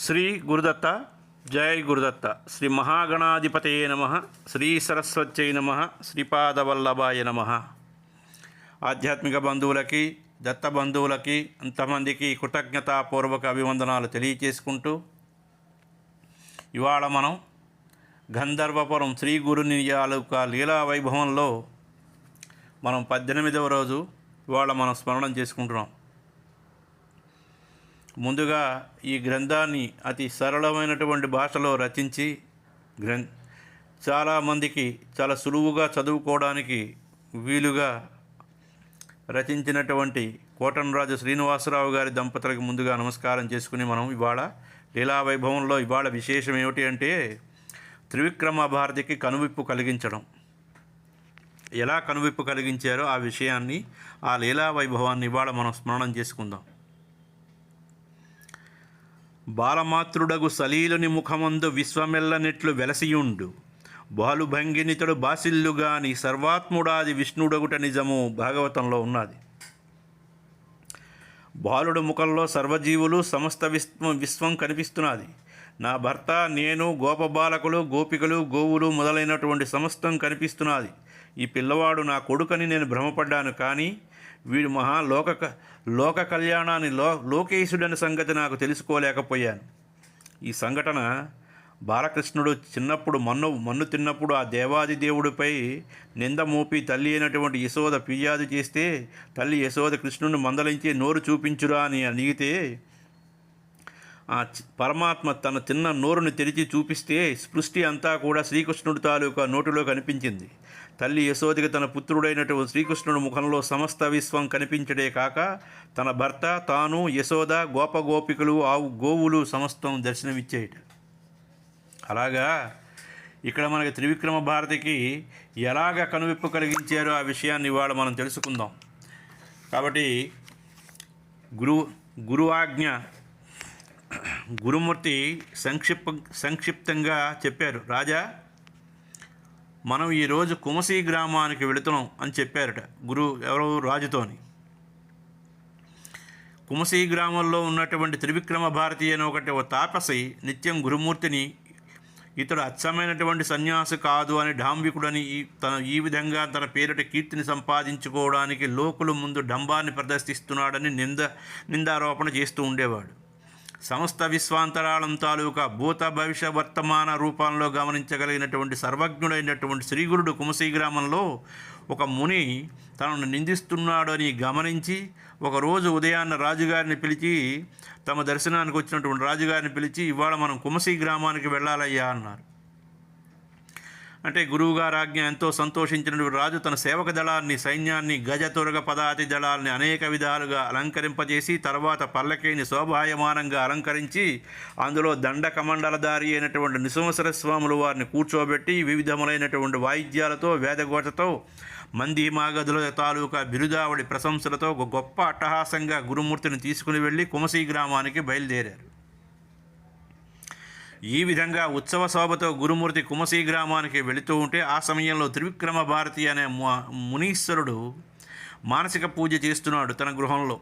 శ్రీ గురుదత్త జై గురుదత్త. శ్రీ మహాగణాధిపతయే నమ. శ్రీ సరస్వత్యై నమ. శ్రీపాదవల్లభాయ నమ. ఆధ్యాత్మిక బంధువులకి దత్త బంధువులకి అంతమందికి కృతజ్ఞతాపూర్వక అభివందనాలు తెలియచేసుకుంటూ ఇవాళ మనం గంధర్వపురం శ్రీ గురుని యొక్క లీలా వైభవంలో మనం పద్దెనిమిదవ రోజు ఇవాళ మనం స్మరణం చేసుకుంటున్నాం. ముందుగా ఈ గ్రంథాన్ని అతి సరళమైనటువంటి భాషలో రచించి గ్రం చాలామందికి చాలా సులువుగా చదువుకోవడానికి వీలుగా రచించినటువంటి కోటనరాజు శ్రీనివాసరావు గారి దంపతులకు ముందుగా నమస్కారం చేసుకుని మనం ఇవాళ లీలా వైభవంలో ఇవాళ విశేషం ఏమిటి అంటే త్రివిక్రమ భారతికి కనువిప్పు కలిగించడం. ఎలా కనువిప్పు కలిగించారో ఆ విషయాన్ని ఆ లీలా వైభవాన్ని ఇవాళ మనం స్మరణం చేసుకుందాం. బాలమాతృడగు సలీలుని ముఖమందు విశ్వమెల్లనెట్లు వెలసియుండు. బాలుభంగినితడు బాసిల్లుగాని సర్వాత్ముడాది విష్ణుడగుట నిజము భాగవతంలో ఉన్నది. బాలుడు ముఖంలో సర్వజీవులు సమస్త విశ్వం విశ్వం కనిపిస్తున్నది. నా భర్త నేను గోపబాలకులు గోపికలు గోవులు మొదలైనటువంటి సమస్తం కనిపిస్తున్నది. ఈ పిల్లవాడు నా కొడుకని నేను భ్రమపడ్డాను కానీ వీడు మహా లోక లోక కళ్యాణాన్ని లో లోకేశుడని సంగతి నాకు తెలుసుకోలేకపోయాను. ఈ సంఘటన బాలకృష్ణుడు చిన్నప్పుడు మన్ను మన్ను తిన్నప్పుడు ఆ దేవాది దేవుడిపై నింద మోపి తల్లి అయినటువంటి యశోద ఫిర్యాదు చేస్తే తల్లి యశోద కృష్ణుడిని మందలించి నోరు చూపించురా అని అడిగితే ఆ పరమాత్మ తన తిన్న నోరుని తెరిచి చూపిస్తే సృష్టి అంతా కూడా శ్రీకృష్ణుడి తాలూకా నోటిలో కనిపించింది. తల్లి యశోదికి తన పుత్రుడైనటువంటి శ్రీకృష్ణుడు ముఖంలో సమస్త విశ్వం కనిపించడే కాక తన భర్త తాను యశోద గోపగోపికలు ఆవు గోవులు సమస్తం దర్శనమిచ్చేయట అలాగా ఇక్కడ మనకి త్రివిక్రమ భారతికి ఎలాగ కనువిప్పు కలిగించారో ఆ విషయాన్ని ఇవాళ మనం తెలుసుకుందాం. కాబట్టి గురు గురు ఆజ్ఞ గురుమూర్తి సంక్షిప్త సంక్షిప్తంగా చెప్పారు. రాజా మనం ఈరోజు కుమసి గ్రామానికి వెళుతున్నాం అని చెప్పారట గురు ఎవరు రాజుతోని. కుమసి గ్రామంలో ఉన్నటువంటి త్రివిక్రమ భారతి అనే ఒకటి ఒక తాపసి నిత్యం గురుమూర్తిని ఇతడు అచ్చమైనటువంటి సన్యాసి కాదు అని డాంబికుడని ఈ తన ఈ విధంగా తన పేరిట కీర్తిని సంపాదించుకోవడానికి లోకుల ముందు డంబాన్ని ప్రదర్శిస్తున్నాడని నింద నిందారోపణ చేస్తూ ఉండేవాడు. సమస్త విశ్వాంతరాళం తాలూకా భూత భవిష్య వర్తమాన రూపంలో గమనించగలిగినటువంటి సర్వజ్ఞుడైనటువంటి శ్రీగురుడు కుమసీ గ్రామంలో ఒక ముని తనను నిందిస్తున్నాడు అని గమనించి ఒకరోజు ఉదయాన్న రాజుగారిని పిలిచి తమ దర్శనానికి వచ్చినటువంటి రాజుగారిని పిలిచి ఇవాళ మనం కుమసీ గ్రామానికి వెళ్ళాలయ్యా అన్నారు. అంటే గురువుగారి ఆజ్ఞ ఎంతో సంతోషించినటువంటి రాజు తన సేవక దళాన్ని సైన్యాన్ని గజతురగ పదాతి దళాల్ని అనేక విధాలుగా అలంకరింపజేసి తర్వాత పల్లకీని శోభాయమానంగా అలంకరించి అందులో దండ కమండలధారి అయినటువంటి నిశంసర స్వాములు వారిని కూర్చోబెట్టి వివిధములైనటువంటి వాయిద్యాలతో వేదఘోషతో మంది మాగదుల తాలూకా బిరుదావళి ప్రశంసలతో ఒక గొప్ప అట్టహాసంగా గురుమూర్తిని తీసుకుని వెళ్ళి కుమసీ గ్రామానికి బయలుదేరారు. ఈ విధంగా ఉత్సవ శోభతో గురుమూర్తి కుమసీ గ్రామానికి వెళుతూ ఉంటే ఆ సమయంలో త్రివిక్రమ భారతి అనే మునీశ్వరుడు మానసిక పూజ చేస్తున్నాడు తన గృహంలో.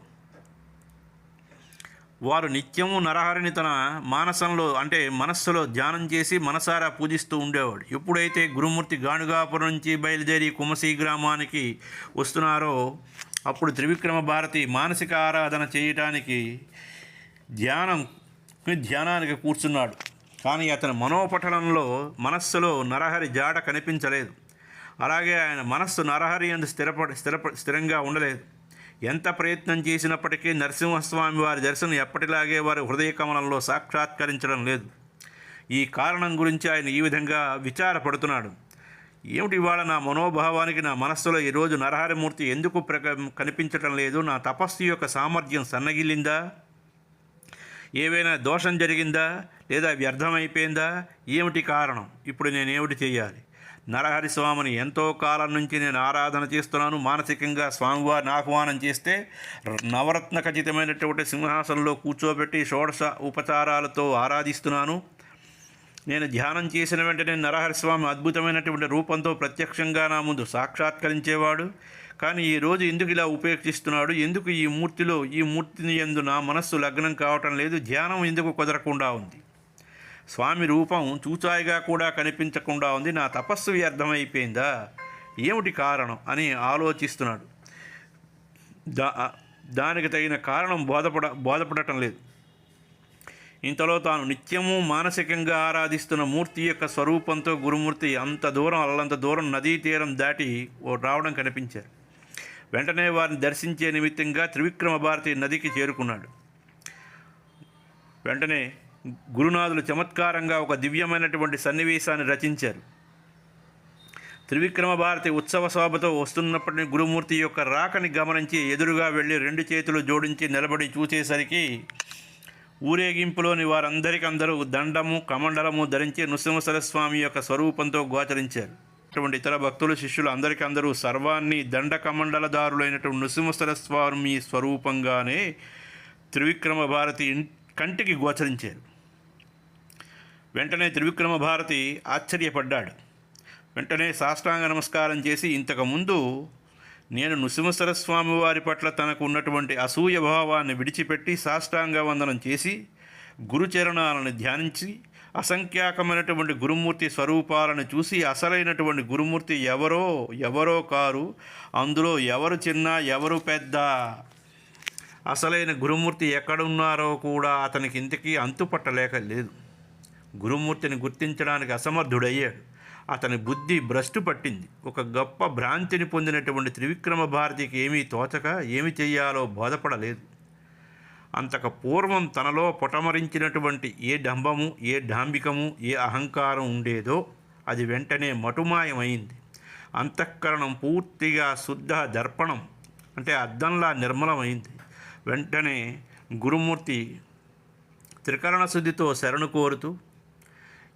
వారు నిత్యము నరహరిని తన మానసంలో అంటే మనస్సులో ధ్యానం చేసి మనసారా పూజిస్తూ ఉండేవాడు. ఎప్పుడైతే గురుమూర్తి గాణుగాపురం నుంచి బయలుదేరి కుమసీ గ్రామానికి వస్తున్నారో అప్పుడు త్రివిక్రమ భారతి మానసిక ఆరాధన చేయటానికి ధ్యానం ధ్యానానికి కూర్చున్నాడు. కానీ అతని మనోపటలంలో మనస్సులో నరహరి జాడ కనిపించలేదు. అలాగే ఆయన మనస్సు నరహరి అందు స్థిరపడి స్థిరప స్థిరంగా ఉండలేదు. ఎంత ప్రయత్నం చేసినప్పటికీ నరసింహస్వామి వారి దర్శనం ఎప్పటిలాగే వారి హృదయ కమలంలో సాక్షాత్కరించడం లేదు. ఈ కారణం గురించి ఆయన ఈ విధంగా విచారపడుతున్నాడు. ఏమిటి ఇవాళ నా మనోభావానికి నా మనస్సులో ఈరోజు నరహరిమూర్తి ఎందుకు ప్రక కనిపించటం లేదు? నా తపస్సు యొక్క సామర్థ్యం సన్నగిల్లిందా? ఏవైనా దోషం జరిగిందా లేదా వ్యర్థమైపోయిందా? ఏమిటి కారణం? ఇప్పుడు నేను ఏమిటి చేయాలి? నరహరి స్వామిని ఎంతో కాలం నుంచి నేను ఆరాధన చేస్తున్నాను. మానసికంగా స్వామివారిని ఆహ్వానం చేస్తే నవరత్న ఖచ్చితమైనటువంటి సింహాసనంలో కూర్చోబెట్టి షోడశ ఉపచారాలతో ఆరాధిస్తున్నాను. నేను ధ్యానం చేసిన వెంటనే నరహరిస్వామి అద్భుతమైనటువంటి రూపంతో ప్రత్యక్షంగా నా ముందు సాక్షాత్కరించేవాడు. కానీ ఈరోజు ఎందుకు ఇలా ఉపేక్షిస్తున్నాడు? ఎందుకు ఈ మూర్తిలో ఈ మూర్తిని ఎందు నా మనస్సు లగ్నం కావటం లేదు? ధ్యానం ఎందుకు కుదరకుండా ఉంది? స్వామి రూపం చూచాయిగా కూడా కనిపించకుండా ఉంది. నా తపస్సు వ్యర్థమైపోయిందా? ఏమిటి కారణం? అని ఆలోచిస్తున్నాడు. దా దానికి తగిన కారణం బోధపడ బోధపడటం లేదు. ఇంతలో తాను నిత్యము మానసికంగా ఆరాధిస్తున్న మూర్తి యొక్క స్వరూపంతో గురుమూర్తి అంత దూరం అల్లంత దూరం నదీ తీరం దాటి ఓ రావడం కనిపించారు. వెంటనే వారిని దర్శించే నిమిత్తంగా త్రివిక్రమ భారతి నదికి చేరుకున్నాడు. వెంటనే గురునాథులు చమత్కారంగా ఒక దివ్యమైనటువంటి సన్నివేశాన్ని రచించారు. త్రివిక్రమ భారతి ఉత్సవ శోభతో వస్తున్నప్పటిని గురుమూర్తి యొక్క రాకని గమనించి ఎదురుగా వెళ్ళి రెండు చేతులు జోడించి నిలబడి చూసేసరికి ఊరేగింపులోని వారందరికీ అందరూ దండము కమండలము ధరించి నృసింహసరస్వామి యొక్క స్వరూపంతో గోచరించారు. అటువంటి ఇతర భక్తులు శిష్యులు అందరికీ అందరూ సర్వాన్ని దండ కమండలదారులైనటువంటి నృసింహసరస్వామి స్వరూపంగానే త్రివిక్రమ భారతి కంటికి గోచరించారు. వెంటనే త్రివిక్రమ భారతి ఆశ్చర్యపడ్డాడు. వెంటనే సాష్టాంగ నమస్కారం చేసి ఇంతకుముందు నేను నృసింహసర స్వామి వారి పట్ల తనకు ఉన్నటువంటి అసూయ భావాన్ని విడిచిపెట్టి సాష్టాంగ వందనం చేసి గురుచరణాలను ధ్యానించి అసంఖ్యాకమైనటువంటి గురుమూర్తి స్వరూపాలను చూసి అసలైనటువంటి గురుమూర్తి ఎవరో ఎవరో కారు అందులో ఎవరు చిన్న ఎవరు పెద్ద అసలైన గురుమూర్తి ఎక్కడున్నారో కూడా అతనికి ఇంతకీ అంతుపట్టలేక లేదు. గురుమూర్తిని గుర్తించడానికి అసమర్థుడయ్యాడు. అతని బుద్ధి భ్రష్టు పట్టింది. ఒక గొప్ప భ్రాంతిని పొందినటువంటి త్రివిక్రమ భారతికి ఏమీ తోచక ఏమి చేయాలో బోధపడలేదు. అంతకు పూర్వం తనలో పొటమరించినటువంటి ఏ డంబము ఏ డాంబికము ఏ అహంకారం ఉండేదో అది వెంటనే మటుమాయమైంది. అంతఃకరణం పూర్తిగా శుద్ధ దర్పణం అంటే అద్దంలా నిర్మలమైంది. వెంటనే గురుమూర్తి త్రికరణ శుద్ధితో శరణు కోరుతూ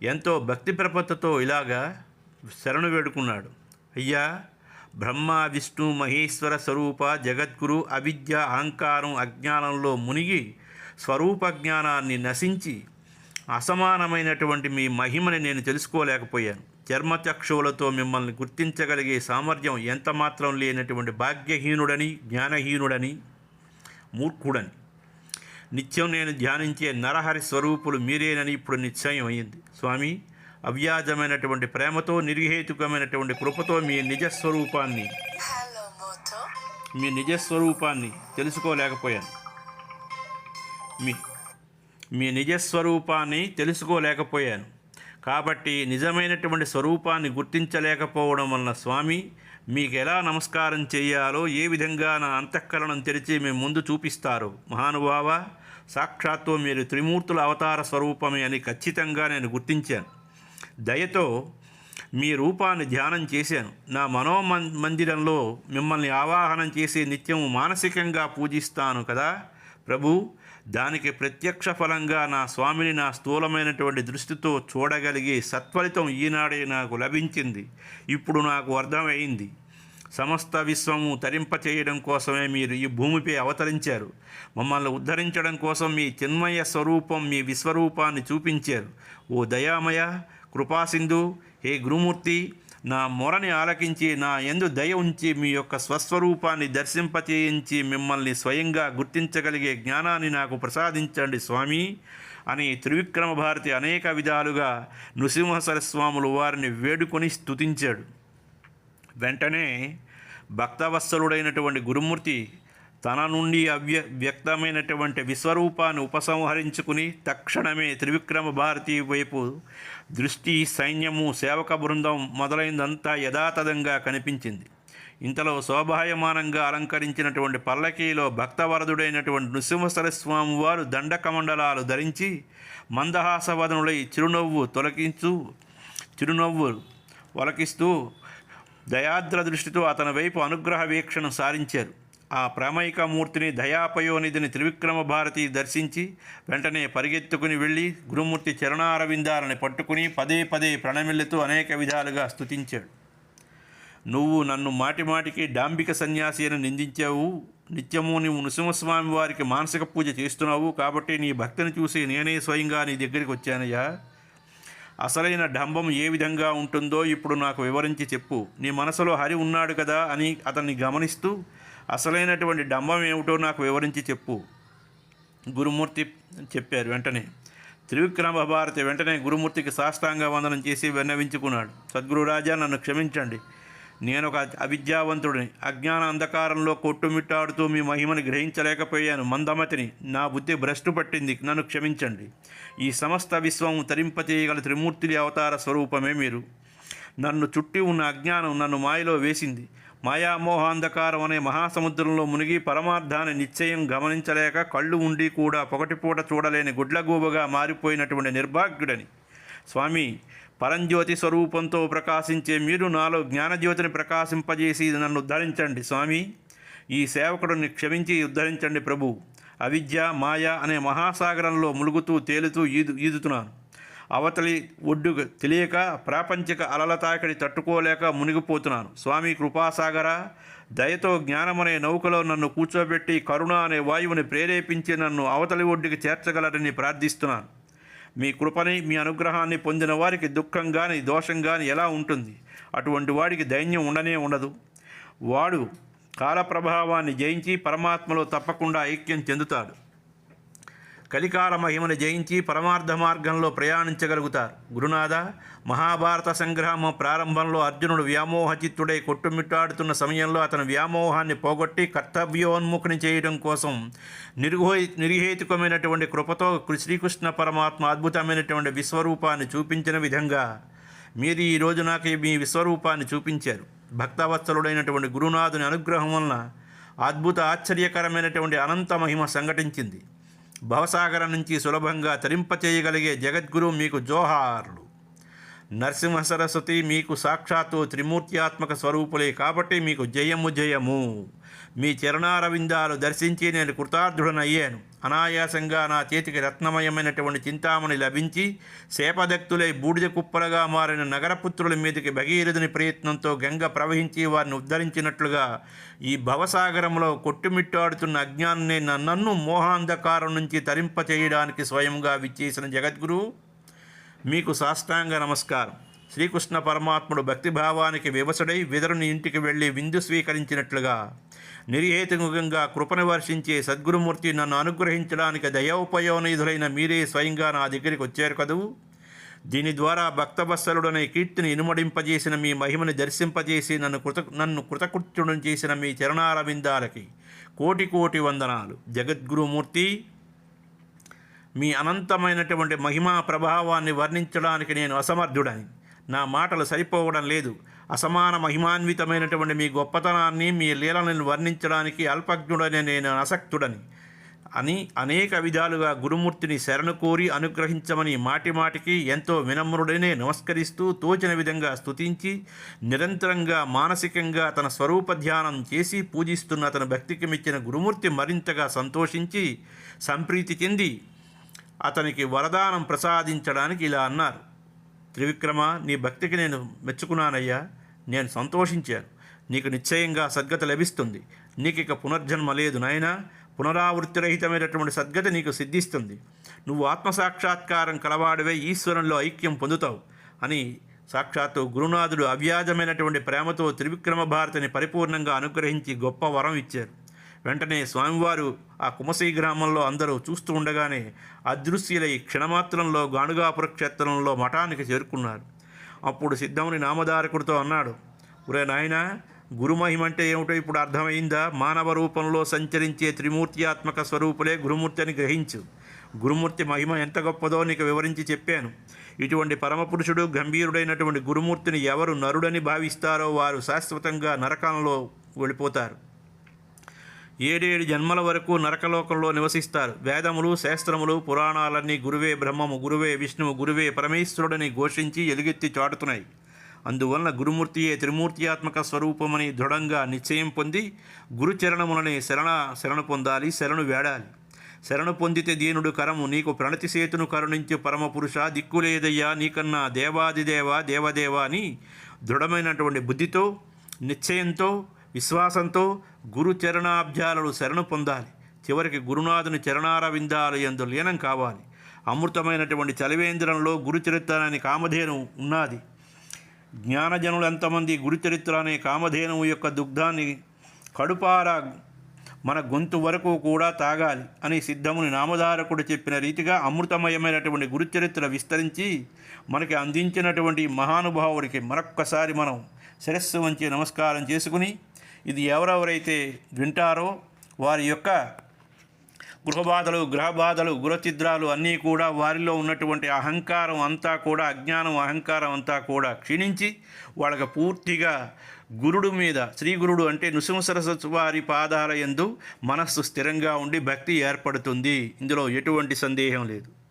ఎంతో భక్తి ప్రపత్తితో ఇలాగా శరణు వేడుకున్నాడు. అయ్యా బ్రహ్మ విష్ణు మహేశ్వర స్వరూప జగద్గురు అవిద్య అహంకారం అజ్ఞానంలో మునిగి స్వరూప జ్ఞానాన్ని నశించి అసమానమైనటువంటి మీ మహిమని నేను తెలుసుకోలేకపోయాను. చర్మచక్షువులతో మిమ్మల్ని గుర్తించగలిగే సామర్థ్యం ఎంత మాత్రం లేనటువంటి భాగ్యహీనుడని జ్ఞానహీనుడని మూర్ఖుడని. నిత్యం నేను ధ్యానించే నరహరి స్వరూపులు మీరేనని ఇప్పుడు నిశ్చయం అయింది. స్వామి అవ్యాజమైనటువంటి ప్రేమతో నిర్హేతుకమైనటువంటి కృపతో మీ నిజస్వరూపాన్ని మీ నిజస్వరూపాన్ని తెలుసుకోలేకపోయాను. మీ మీ నిజస్వరూపాన్ని తెలుసుకోలేకపోయాను. కాబట్టి నిజమైనటువంటి స్వరూపాన్ని గుర్తించలేకపోవడం వలన స్వామి మీకు ఎలా నమస్కారం చేయాలో ఏ విధంగా నా అంతఃకరణం తెరిచి మేము ముందు చూపిస్తారు మహానుభావ సాక్షాత్తు మీరు త్రిమూర్తుల అవతార స్వరూపమే అని ఖచ్చితంగా నేను గుర్తించాను. దయతో మీ రూపాన్ని ధ్యానం చేశాను. నా మనోమం మందిరంలో మిమ్మల్ని ఆవాహనం చేసి నిత్యం మానసికంగా పూజిస్తాను కదా ప్రభు. దానికి ప్రత్యక్ష ఫలంగా నా స్వామిని నా స్థూలమైనటువంటి దృష్టితో చూడగలిగే సత్ఫలితం ఈనాడే నాకు లభించింది. ఇప్పుడు నాకు అర్థమైంది. సమస్త విశ్వము తరింపచేయడం కోసమే మీరు ఈ భూమిపై అవతరించారు. మమ్మల్ని ఉద్ధరించడం కోసం మీ చిన్మయ స్వరూపం మీ విశ్వరూపాన్ని చూపించారు. ఓ దయామయ కృపాసింధు హే గురుమూర్తి నా మొరని ఆలకించి నా ఎందు దయ ఉంచి మీ యొక్క స్వస్వరూపాన్ని దర్శింపచేయించి మిమ్మల్ని స్వయంగా గుర్తించగలిగే జ్ఞానాన్ని నాకు ప్రసాదించండి స్వామి అని త్రివిక్రమ భారతి అనేక విధాలుగా నృసింహ సరస్వాములు వారిని వేడుకొని స్తుతించాడు. వెంటనే భక్తవత్సలుడైనటువంటి గురుమూర్తి తన నుండి అవ్య వ్యక్తమైనటువంటి విశ్వరూపాన్ని ఉపసంహరించుకుని తక్షణమే త్రివిక్రమ భారతి వైపు దృష్టి సైన్యము సేవక బృందం మొదలైందంతా యథాతథంగా కనిపించింది. ఇంతలో శోభాయమానంగా అలంకరించినటువంటి పల్లకీలో భక్తవరదుడైనటువంటి నృసింహసరస్వామి వారు దండకమండలాలు ధరించి మందహాసవదనులై చిరునవ్వు తొలగించు చిరునవ్వు వలకిస్తూ దయాద్ర దృష్టితో అతని వైపు అనుగ్రహ వీక్షణ సారించారు. ఆ ప్రామైక మూర్తిని దయాపయోనిధిని త్రివిక్రమ భారతి దర్శించి వెంటనే పరిగెత్తుకుని వెళ్ళి గురుమూర్తి చరణారవిందాలని పట్టుకుని పదే పదే ప్రణమిల్లుతూ అనేక విధాలుగా స్తుతించాడు. నువ్వు నన్ను మాటి మాటికి డాంబిక సన్యాసి అని నిందించావు. నిత్యము నీవు నృసింహస్వామి వారికి మానసిక పూజ చేస్తున్నావు కాబట్టి నీ భక్తిని చూసి నేనే స్వయంగా నీ దగ్గరికి వచ్చానయ్యా. అసలైన డంబం ఏ విధంగా ఉంటుందో ఇప్పుడు నాకు వివరించి చెప్పు. నీ మనసులో హరి ఉన్నాడు కదా అని అతన్ని గమనిస్తూ అసలైనటువంటి డంబం ఏమిటో నాకు వివరించి చెప్పు. గురుమూర్తి చెప్పారు వెంటనే. త్రివిక్రమ భారతి వెంటనే గురుమూర్తికి సాష్టాంగ వందనం చేసి విన్నవించుకున్నాడు. సద్గురు రాజా నన్ను క్షమించండి. నేను ఒక అవిద్యావంతుడిని. అజ్ఞాన అంధకారంలో కొట్టుమిట్టాడుతూ మీ మహిమని గ్రహించలేకపోయాను. మందమతిని నా బుద్ధి భ్రష్టు పట్టింది. నన్ను క్షమించండి. ఈ సమస్త విశ్వం తరింపచేయగల త్రిమూర్తుల అవతార స్వరూపమే మీరు. నన్ను చుట్టి ఉన్న అజ్ఞానం నన్ను మాయలో వేసింది. మాయామోహాంధకారం అనే మహాసముద్రంలో మునిగి పరమార్థాన్ని నిశ్చయం గమనించలేక కళ్ళు ఉండి కూడా పొగటిపూట చూడలేని గుడ్లగూబగా మారిపోయినటువంటి నిర్భాగ్యుడని. స్వామి పరంజ్యోతి స్వరూపంతో ప్రకాశించే మీరు నాలో జ్ఞానజ్యోతిని ప్రకాశింపజేసి నన్ను ఉద్ధరించండి స్వామి. ఈ సేవకుడిని క్షమించి ఉద్ధరించండి ప్రభు. అవిద్య మాయ అనే మహాసాగరంలో ములుగుతూ తేలుతూ ఈదు ఈదుతున్నాను. అవతలి ఒడ్డు తెలియక ప్రాపంచిక అలల తాకిడి తట్టుకోలేక మునిగిపోతున్నాను. స్వామి కృపాసాగర దయతో జ్ఞానమనే నౌకలో నన్ను కూర్చోబెట్టి కరుణ అనే వాయువుని ప్రేరేపించి నన్ను అవతలి ఒడ్డుకి చేర్చగలరని ప్రార్థిస్తున్నాను. మీ కృపని మీ అనుగ్రహాన్ని పొందిన వారికి దుఃఖం కానీ దోషం కానీ ఎలా ఉంటుంది? అటువంటి వాడికి దైన్యం ఉండనే ఉండదు. వాడు కాలప్రభావాన్ని జయించి పరమాత్మలో తప్పకుండా ఐక్యం చెందుతాడు. కలికాల మహిమను జయించి పరమార్థ మార్గంలో ప్రయాణించగలుగుతారు. గురునాథ మహాభారత సంగ్రామం ప్రారంభంలో అర్జునుడు వ్యామోహచిత్తుడై కొట్టుమిట్టాడుతున్న సమయంలో అతను వ్యామోహాన్ని పోగొట్టి కర్తవ్యోన్ముఖిని చేయడం కోసం నిర్హో నిర్హేతుకమైనటువంటి కృపతో శ్రీకృష్ణ పరమాత్మ అద్భుతమైనటువంటి విశ్వరూపాన్ని చూపించిన విధంగా మీరు ఈ రోజు నాకు మీ విశ్వరూపాన్ని చూపించారు. భక్తవత్సలుడైనటువంటి గురునాథుని అనుగ్రహం వలన అద్భుత ఆశ్చర్యకరమైనటువంటి అనంత మహిమ సంఘటించింది. భవసాగరం నుంచి సులభంగా తరింపచేయగలిగే జగద్గురు మీకు జోహార్లు. నరసింహ సరస్వతి మీకు సాక్షాత్తు త్రిమూర్త్యాత్మక స్వరూపులే కాబట్టి మీకు జయము జయము. మీ చరణారవిందాలు దర్శించి నేను కృతార్థుడనయ్యాను. అనాయాసంగా నా చేతికి రత్నమయమైనటువంటి చింతామణి లభించి సేపదక్తులై బూడిద కుప్పలుగా మారిన నగరపుత్రుల మీదకి భగీరథుని ప్రయత్నంతో గంగ ప్రవహించి వారిని ఉద్ధరించినట్లుగా ఈ భవసాగరంలో కొట్టుమిట్టాడుతున్న అజ్ఞాన్ని నన్ను మోహాంధకారం నుంచి తరింపచేయడానికి స్వయంగా విచ్చేసిన జగద్గురు మీకు సాష్టాంగ నమస్కారం. శ్రీకృష్ణ పరమాత్ముడు భక్తిభావానికి వివసుడై విదరుని ఇంటికి వెళ్ళి విందు స్వీకరించినట్లుగా నిర్హేతుకంగా కృపను వర్షించే సద్గురుమూర్తి నన్ను అనుగ్రహించడానికి దయోపయోనిధులైన మీరే స్వయంగా నా దగ్గరికి వచ్చారు కదూ? దీని ద్వారా భక్తవత్సలుడనే కీర్తిని ఇనుమడింపజేసిన మీ మహిమని దర్శింపజేసి నన్ను కృత నన్ను కృతకృత్యుడు చేసిన మీ చరణారవిందాలకి కోటి కోటి వందనాలు. జగద్గురుమూర్తి మీ అనంతమైనటువంటి మహిమా ప్రభావాన్ని వర్ణించడానికి నేను అసమర్థుడని. నా మాటలు సరిపోవడం లేదు. అసమాన మహిమాన్వితమైనటువంటి మీ గొప్పతనాన్ని మీ లీలను వర్ణించడానికి అల్పజ్ఞుడని నేను అసక్తుడని అని అనేక విధాలుగా గురుమూర్తిని శరణు కోరి అనుగ్రహించమని మాటిమాటికి ఎంతో వినమ్రుడనే నమస్కరిస్తూ తోచిన విధంగా స్తుతించి నిరంతరంగా మానసికంగా తన స్వరూప ధ్యానం చేసి పూజిస్తున్న అతని భక్తికి మెచ్చిన గురుమూర్తి మరింతగా సంతోషించి సంప్రీతి చెంది అతనికి వరదానం ప్రసాదించడానికి ఇలా అన్నారు. త్రివిక్రమ నీ భక్తికి నేను మెచ్చుకున్నానయ్యా. నేను సంతోషించాను. నీకు నిశ్చయంగా సద్గతి లభిస్తుంది. నీకు ఇక పునర్జన్మ లేదు నాయనా. పునరావృత్తిరహితమైనటువంటి సద్గతి నీకు సిద్ధిస్తుంది. నువ్వు ఆత్మసాక్షాత్కారం కలవాడివే ఈశ్వరంలో ఐక్యం పొందుతావు అని సాక్షాత్తు గురునాథుడు అవ్యాజమైనటువంటి ప్రేమతో త్రివిక్రమ భారతిని పరిపూర్ణంగా అనుగ్రహించి గొప్ప వరం ఇచ్చారు. వెంటనే స్వామివారు ఆ కుమసీ గ్రామంలో అందరూ చూస్తూ ఉండగానే అదృశ్యులై క్షణమాత్రంలో గాణుగాపుర క్షేత్రంలో మఠానికి చేరుకున్నారు. అప్పుడు సిద్ధముని నామధారకుడితో అన్నాడు ఒరే నాయన గురుమహిమ అంటే ఏమిటో ఇప్పుడు అర్థమైందా? మానవ రూపంలో సంచరించే త్రిమూర్త్యాత్మక స్వరూపులే గురుమూర్తి అని గ్రహించు. గురుమూర్తి మహిమ ఎంత గొప్పదో నీకు వివరించి చెప్పాను. ఇటువంటి పరమపురుషుడు గంభీరుడైనటువంటి గురుమూర్తిని ఎవరు నరుడని భావిస్తారో వారు శాశ్వతంగా నరకంలో వెళ్ళిపోతారు. ఏడేడు జన్మల వరకు నరకలోకంలో నివసిస్తారు. వేదములు శాస్త్రములు పురాణాలన్నీ గురువే బ్రహ్మము గురువే విష్ణువు గురువే పరమేశ్వరుడని ఘోషించి ఎలుగెత్తి చాటుతున్నాయి. అందువలన గురుమూర్తియే త్రిమూర్తియాత్మక స్వరూపమని దృఢంగా నిశ్చయం పొంది గురుచరణములనే శరణ శరణు పొందాలి శరణు వేడాలి. శరణు పొందితే దీనుడు కరము నీకు ప్రణతి సేతును కరుణించు పరమపురుష దిక్కులేదయ్యా నీకన్నా దేవాదిదేవ దేవదేవ అని దృఢమైనటువంటి బుద్ధితో నిశ్చయంతో విశ్వాసంతో గురు చరణాబ్జాలను శరణు పొందాలి. చివరికి గురునాథుని చరణారవిందాలు ఎందు లీనం కావాలి. అమృతమైనటువంటి చలివేంద్రంలో గురుచరిత్ర అనే కామధేను ఉన్నది. జ్ఞానజనులు ఎంతమంది గురుచరిత్ర అనే కామధేనువు యొక్క దుగ్ధాన్ని కడుపారా మన గొంతు వరకు కూడా తాగాలి అని సిద్ధముని నామధారకుడు చెప్పిన రీతిగా అమృతమయమైనటువంటి గురుచరిత్ర విస్తరించి మనకి అందించినటువంటి మహానుభావుడికి మరొక్కసారి మనం శిరస్సు వంచి నమస్కారం చేసుకుని ఇది ఎవరెవరైతే వింటారో వారి యొక్క గృహబాధలు గ్రహబాధలు గురచిద్రాలు అన్నీ కూడా వారిలో ఉన్నటువంటి అహంకారం అంతా కూడా అజ్ఞానం అహంకారం అంతా కూడా క్షీణించి వాళ్ళకి పూర్తిగా గురుడు మీద శ్రీ గురుడు అంటే నృసింహసరస్వతి వారి పాదాల యందు మనస్సు స్థిరంగా ఉండి భక్తి ఏర్పడుతుంది. ఇందులో ఎటువంటి సందేహం లేదు.